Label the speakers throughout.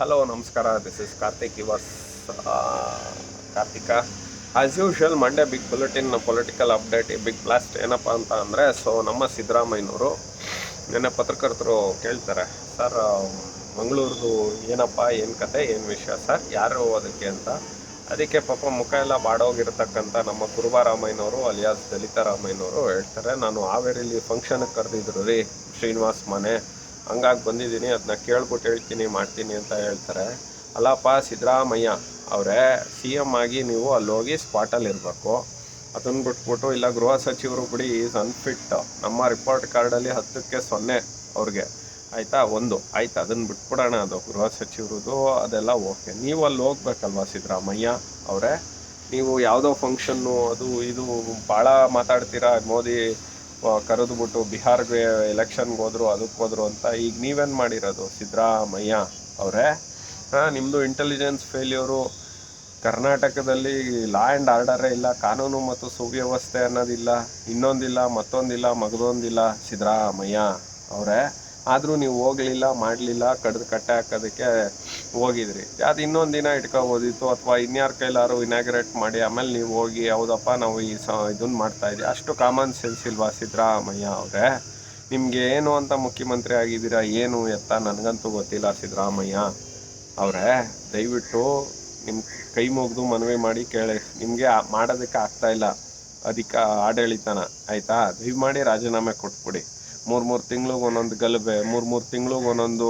Speaker 1: Hello, ನಮಸ್ಕಾರ. This is Karthik ಇವಾಸ್ Karthik as usual Mandya big bulletin political update big blast ಏನಪ್ಪ ಅಂತ ಅಂದರೆ so ನಮ್ಮ ಸಿದ್ದರಾಮಯ್ಯನವರು ನಿನ್ನೆ ಪತ್ರಕರ್ತರು ಕೇಳ್ತಾರೆ ಸರ್ ಮಂಗಳೂರದು ಏನಪ್ಪ, ಏನು ಕತೆ, ಏನು ವಿಷಯ ಸರ್ ಯಾರು ಅದಕ್ಕೆ ಅಂತ? ಅದಕ್ಕೆ ಪಾಪ ಮುಖ ಎಲ್ಲ ಬಾಡೋಗಿರ್ತಕ್ಕಂಥ ನಮ್ಮ ಕುರುಬಾರಾಮಯ್ಯನವರು, ಅಲಿಯಾಸ್ ದಲಿತಾರಾಮಯ್ಯನವರು ಹೇಳ್ತಾರೆ, ನಾನು ಹಾವೇರಿಲಿ ಫಂಕ್ಷನ್ಗೆ ಕರೆದಿದ್ರು ರೀ, ಶ್ರೀನಿವಾಸ್ ಮನೆ. ಹಂಗಾಗಿ ಬಂದಿದ್ದೀನಿ ಅದನ್ನ ಕೇಳ್ಬಿಟ್ಟು ಹೇಳ್ತೀನಿ, ಮಾಡ್ತೀನಿ ಅಂತ ಹೇಳ್ತಾರೆ. ಅಲ್ಲಪ್ಪ, ಸಿದ್ದರಾಮಯ್ಯ ಅವರೇ ಸಿ ಎಂ ಆಗಿ ನೀವು ಅಲ್ಲಿ ಹೋಗಿ ಸ್ಪಾಟಲ್ಲಿ ಇರಬೇಕು. ಅದನ್ನು ಬಿಟ್ಬಿಟ್ಟು, ಇಲ್ಲ ಗೃಹ ಸಚಿವರು ಬಿಡಿ ಈಸ್ ಅನ್ಫಿಟ್ ನಮ್ಮ ರಿಪೋರ್ಟ್ ಕಾರ್ಡಲ್ಲಿ ಹತ್ತಕ್ಕೆ ಸೊನ್ನೆ ಅವ್ರಿಗೆ. ಆಯಿತಾ? ಒಂದು. ಆಯ್ತು? ಅದನ್ನು ಬಿಟ್ಬಿಡೋಣ ಅದು ಗೃಹ ಸಚಿವರದು ಅದೆಲ್ಲ ಓಕೆ. ನೀವು ಅಲ್ಲಿ ಹೋಗ್ಬೇಕಲ್ವಾ ಸಿದ್ದರಾಮಯ್ಯ ಅವರೇ? ನೀವು ಯಾವುದೋ ಫಂಕ್ಷನ್ನು ಅದು, ಇದು ಭಾಳ ಮಾತಾಡ್ತೀರಾ ಮೋದಿ ಕರೆದುಬಿಟ್ಟು ಬಿಹಾರ್ಗೆ ಎಲೆಕ್ಷನ್ಗೆ ಹೋದ್ರು, ಅದಕ್ಕೆ ಹೋದ್ರು ಅಂತ ಈಗ ನೀವೇನು ಮಾಡಿರೋದು? ಸಿದ್ದರಾಮಯ್ಯ ಅವರೇ? ನಿಮ್ಮದು ಇಂಟೆಲಿಜೆನ್ಸ್ ಫೇಲ್ಯೂರು ಕರ್ನಾಟಕದಲ್ಲಿ ಲಾ ಆ್ಯಂಡ್ ಆರ್ಡರೇ ಇಲ್ಲ, ಕಾನೂನು ಮತ್ತು ಸುವ್ಯವಸ್ಥೆ ಅನ್ನೋದಿಲ್ಲ, ಇನ್ನೊಂದಿಲ್ಲ, ಮತ್ತೊಂದಿಲ್ಲ, ಮಗದೊಂದಿಲ್ಲ ಸಿದ್ದರಾಮಯ್ಯ ಅವರೇ. ಆದರೂ ನೀವು ಹೋಗಲಿಲ್ಲ, ಮಾಡಲಿಲ್ಲ, ಕಡ್ದು ಕಟ್ಟೆ ಹಾಕೋದಕ್ಕೆ ಹೋಗಿದ್ರಿ. ಅದು ಇನ್ನೊಂದು ದಿನ ಇಟ್ಕೋಬೋದಿತ್ತು ಅಥವಾ ಇನ್ಯಾರ ಕೈಲಾರು ಇನಾಗ್ರೇಟ್ ಮಾಡಿ ಆಮೇಲೆ ನೀವು ಹೋಗಿ, ಹೌದಪ್ಪ ನಾವು ಈ ಸ ಇದನ್ನು ಮಾಡ್ತಾ ಇದ್ದೀವಿ ಅಷ್ಟು ಕಾಮನ್ ಸೆನ್ಸ್ ಇಲ್ವಾ ಸಿದ್ದರಾಮಯ್ಯ ಅವರೇ? ನಿಮಗೆ ಏನು ಅಂತ ಮುಖ್ಯಮಂತ್ರಿ ಆಗಿದ್ದೀರಾ, ಏನು ಎತ್ತ ನನಗಂತೂ ಗೊತ್ತಿಲ್ಲ ಸಿದ್ದರಾಮಯ್ಯ ಅವರೇ. ದಯವಿಟ್ಟು ನಿಮ್ಮ ಕೈ ಮುಗಿದು ಮನವಿ ಮಾಡಿ ಕೇಳಿ. ನಿಮಗೆ ಮಾಡೋದಕ್ಕೆ ಆಗ್ತಾ ಇಲ್ಲ. ಅಧಿಕ ಆಡಳಿತನ, ಆಯಿತಾ? ಮಾಡಿ ರಾಜೀನಾಮೆ ಕೊಟ್ಬಿಡಿ. ಮೂರು ಮೂರು ತಿಂಗ್ಳಿಗೆ ಒಂದೊಂದು ಗಲಭೆ, ಮೂರು ಮೂರು ತಿಂಗ್ಳಿಗೆ ಒಂದೊಂದು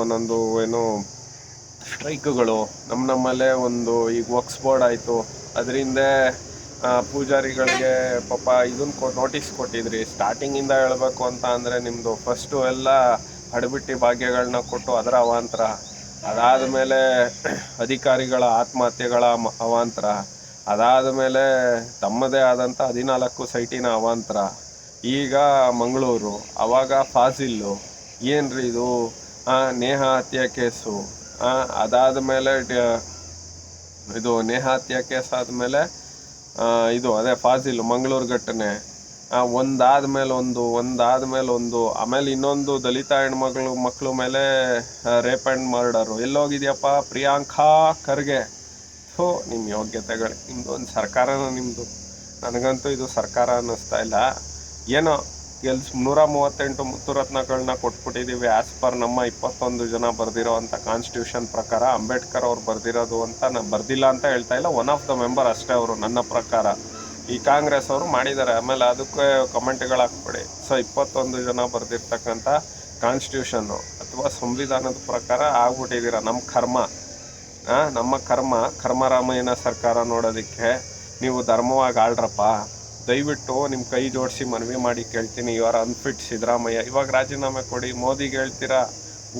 Speaker 1: ಒಂದೊಂದು ಏನು ಸ್ಟ್ರೈಕ್ಗಳು. ನಮ್ಮ ನಮ್ಮಲ್ಲೇ ಒಂದು ಈಗ ವಕ್ಸ್ ಬೋರ್ಡ್ ಆಯಿತು. ಅದರಿಂದ ಪೂಜಾರಿಗಳಿಗೆ ಪಾಪ ಇದನ್ನು ಕೊ, ನೋಟಿಸ್ ಕೊಟ್ಟಿದ್ರಿ. ಸ್ಟಾರ್ಟಿಂಗಿಂದ ಹೇಳಬೇಕು ಅಂತ ಅಂದರೆ ನಿಮ್ಮದು ಫಸ್ಟು ಎಲ್ಲ ಹಡಬಿಟ್ಟಿ ಭಾಗ್ಯಗಳನ್ನ ಕೊಟ್ಟು ಅದರ ಅವಾಂತರ. ಅದಾದ ಮೇಲೆ ಅಧಿಕಾರಿಗಳ ಆತ್ಮಹತ್ಯೆಗಳ ಅವಾಂತರ. ಅದಾದ ಮೇಲೆ ತಮ್ಮದೇ ಆದಂಥ ಹದಿನಾಲ್ಕು ಸೈಟಿನ ಅವಾಂತರ. ಈಗ ಮಂಗಳೂರು, ಅವಾಗ ಫಾಸಿಲ್ಲು, ಏನ್ರಿ ಇದು? ನೇಹ ಹತ್ಯೆ ಕೇಸು ಅದಾದ ಮೇಲೆ ಇದು ನೇಹ ಹತ್ಯೆ ಕೇಸ್ ಆದಮೇಲೆ ಇದು ಅದೇ ಫಾಜಿಲ್ ಮಂಗಳೂರು ಘಟನೆ. ಒಂದಾದ ಮೇಲೆ ಒಂದು, ಒಂದಾದ ಮೇಲೆ ಒಂದು, ಆಮೇಲೆ ಇನ್ನೊಂದು ದಲಿತ ಹೆಣ್ಮಗಳು ಮಕ್ಕಳು ಮೇಲೆ ರೇಪ್ ಆ್ಯಂಡ್ ಮರ್ಡರು. ಎಲ್ಲೋಗಿದ್ಯಪ್ಪ? ಪ್ರಿಯಾಂಕಾ ಖರ್ಗೆ. ಸೊ ನಿಮ್ಮ ಯೋಗ್ಯತೆಗಳು. ನಿಮ್ಮದು ಒಂದು ಸರ್ಕಾರನ ನಿಮ್ಮದು ನನಗಂತೂ ಇದು ಸರ್ಕಾರ ಅನ್ನಿಸ್ತಾ ಇಲ್ಲ. ಏನೋ ಎಲ್ಲಿ ನೂರ ಮೂವತ್ತೆಂಟು ಮುತ್ತುರತ್ನಗಳನ್ನ ಕೊಟ್ಬಿಟ್ಟಿದ್ದೀವಿ ಆ್ಯಸ್ ಪರ್ ನಮ್ಮ ಇಪ್ಪತ್ತೊಂದು ಜನ ಬರೆದಿರೋ ಅಂಥ ಕಾನ್ಸ್ಟಿಟ್ಯೂಷನ್ ಪ್ರಕಾರ, ಅಂಬೇಡ್ಕರ್ ಅವ್ರು ಬರೆದಿರೋದು ಅಂತ ನಾನು ಬರೆದಿಲ್ಲ ಅಂತ ಹೇಳ್ತಾ ಇಲ್ಲ. ಒನ್ ಆಫ್ ದ ಮೆಂಬರ್ ಅಷ್ಟೇ ಅವರು, ನನ್ನ ಪ್ರಕಾರ. ಈ ಕಾಂಗ್ರೆಸ್ ಅವರು ಮಾಡಿದ್ದಾರೆ. ಆಮೇಲೆ ಅದಕ್ಕೆ ಕಮೆಂಟ್ಗಳು ಹಾಕ್ಬೇಡಿ. ಸೊ ಇಪ್ಪತ್ತೊಂದು ಜನ ಬರೆದಿರ್ತಕ್ಕಂಥ ಕಾನ್ಸ್ಟಿಟ್ಯೂಷನ್ನು ಅಥವಾ ಸಂವಿಧಾನದ ಪ್ರಕಾರ ಆಗ್ಬಿಟ್ಟಿದ್ದೀರ ನಮ್ಮ ಕರ್ಮ? ನಮ್ಮ ಕರ್ಮ, ಕರ್ಮರಾಮಯ್ಯನ ಸರ್ಕಾರ ನೋಡೋದಕ್ಕೆ ನೀವು ಧರ್ಮವಾಗಿ ಆಳ್ರಪ್ಪ. ದಯವಿಟ್ಟು ನಿಮ್ಮ ಕೈ ಜೋಡಿಸಿ ಮನವಿ ಮಾಡಿ ಕೇಳ್ತೀನಿ. You are unfit Siddaramaiah. ಇವಾಗ ರಾಜೀನಾಮೆ ಕೊಡಿ. ಮೋದಿಗೆ ಹೇಳ್ತೀರಾ?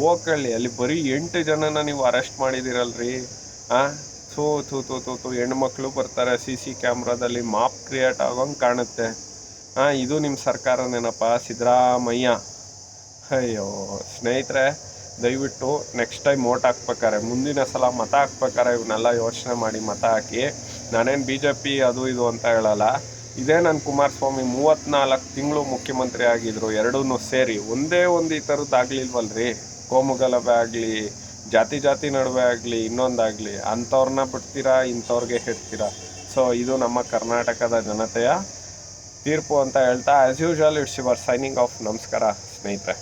Speaker 1: ಹೋಗ್ಕೊಳ್ಳಿ ಅಲ್ಲಿ ಬರೀ ಎಂಟು ಜನನ ನೀವು ಅರೆಸ್ಟ್ ಮಾಡಿದಿರಲ್ರಿ. ಹಾಂ ಥೂ ಥೂ ಥೂ ಥೂ ಥೂ. ಹೆಣ್ಮಕ್ಳು ಬರ್ತಾರೆ ಸಿ ಸಿ ಕ್ಯಾಮ್ರಾದಲ್ಲಿ ಮಾಪ್ ಕ್ರಿಯೇಟ್ ಆಗೋಂಗೆ ಕಾಣುತ್ತೆ. ಹಾಂ ಇದು ನಿಮ್ಮ ಸರ್ಕಾರನೇನಪ್ಪ ಸಿದ್ದರಾಮಯ್ಯ. ಅಯ್ಯೋ, ಸ್ನೇಹಿತರೆ, ದಯವಿಟ್ಟು ನೆಕ್ಸ್ಟ್ ಟೈಮ್ ಓಟ್ ಹಾಕ್ಬೇಕಾರೆ ಮುಂದಿನ ಸಲ ಮತ ಹಾಕ್ಬೇಕಾರೆ ಇವನ್ನೆಲ್ಲ ಯೋಚನೆ ಮಾಡಿ ಮತ ಹಾಕಿ. ನಾನೇನು ಬಿ ಜೆ ಪಿ ಅದು ಇದು ಅಂತ ಹೇಳಲ್ಲ. ಇದೇ ನನ್ನ ಕುಮಾರಸ್ವಾಮಿ ಮೂವತ್ತ್ನಾಲ್ಕು ತಿಂಗಳು ಮುಖ್ಯಮಂತ್ರಿ ಆಗಿದ್ದರು ಎರಡೂ ಸೇರಿ. ಒಂದೇ ಒಂದು ಈ ಥರದ್ದು ಆಗ್ಲಿಲ್ವಲ್ರಿ? ಕೋಮುಗಲಭೆ ಆಗಲಿ, ಜಾತಿ ಜಾತಿ ನಡುವೆ ಆಗಲಿ, ಇನ್ನೊಂದಾಗಲಿ ಅಂಥವ್ರನ್ನ ಬಿಡ್ತೀರಾ, ಇಂಥವ್ರಿಗೆ ಹೇಳ್ತೀರಾ? ಸೊ ಇದು ನಮ್ಮ ಕರ್ನಾಟಕದ ಜನತೆಯ ತೀರ್ಪು ಅಂತ ಹೇಳ್ತಾ as usual it's your signing off ನಮಸ್ಕಾರ, ಸ್ನೇಹಿತರೆ.